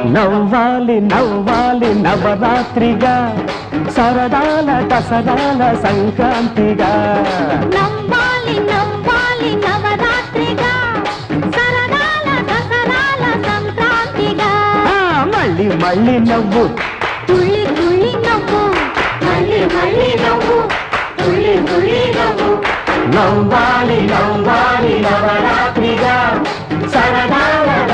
నవ్వాలి నవ్వాలి నవరాత్రిగా సరదాల దసరాల సంక్రాంతిగా. నవ్వాలి నవ్వాలి నవరాత్రిగా సరదాల సంక్రాంతిగా. మళ్ళీ మళ్ళీ నవ్వు. తుళ్ళి తుళ్ళి నవ్వు. మళ్ళీ మళ్ళీ నవ్వు. తుళ్ళి తుళ్ళి నవ్వు. నవ్వాలి నవ్వాలి నవరాత్రిగా సరదాల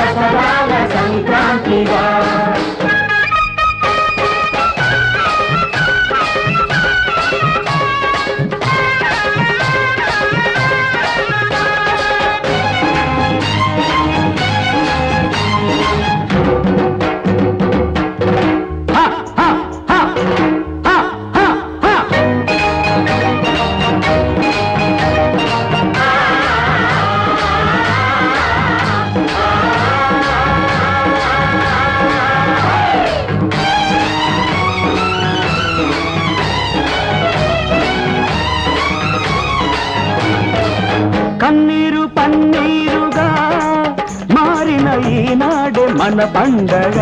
మన పండగ.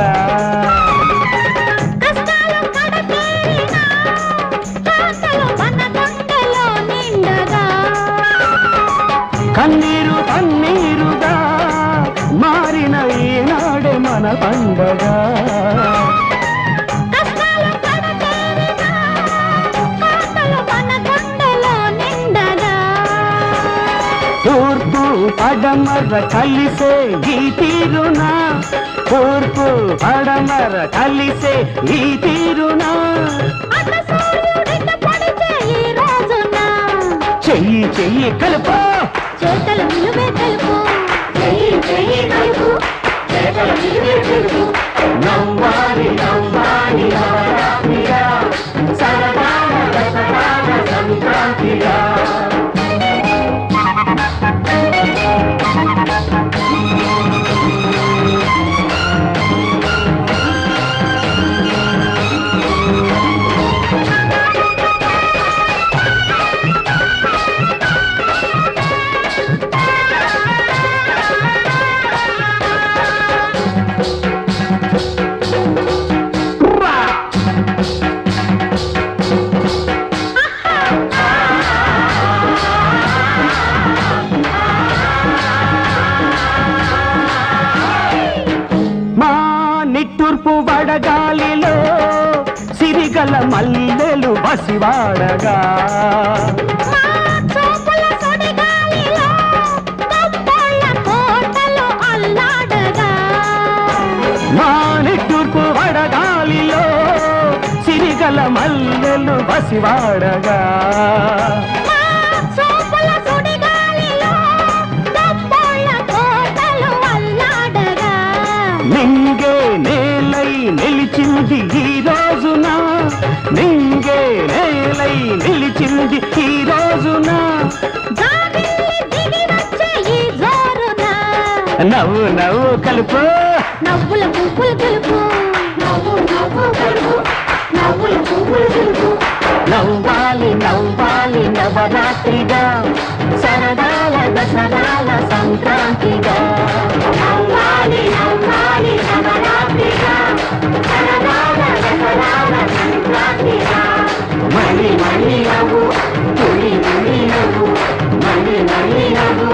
కన్నీరు పన్నీరుగా మారిన ఈనాడే మన పండగ. తూర్పు పడమర కలిసే ఈ తీరునా తూర్పు పడమర కలిసే ఈ తీరునా. చెయ్యి చెయ్యి కలుపు. చేతల విలువే తెలుపు చెయ్యి చెయ్యి కలుపు. చేతల విలువే తెలుపు నిట్టూర్పు వడగాలిలో సిరిగల మల్లెలు బసివాడగా నిట్టూర్పు వడగాలిలో సిరిగల మల్లెలు బసివాడగా నిలిచింది ఈ రోజున. నవ్వు నవ్వు కలుపు నవ్వుల పువ్వులు తెలుపు నవ్వు నవ్వు కలుపు నవ్వుల పువ్వులు కలుపు. నవ్వాలి నవ్వాలి నవరాత్రిగా. సరదాల దసరాల సంక్రాంతిగా. నవ్వు నవ్వు నవ్వు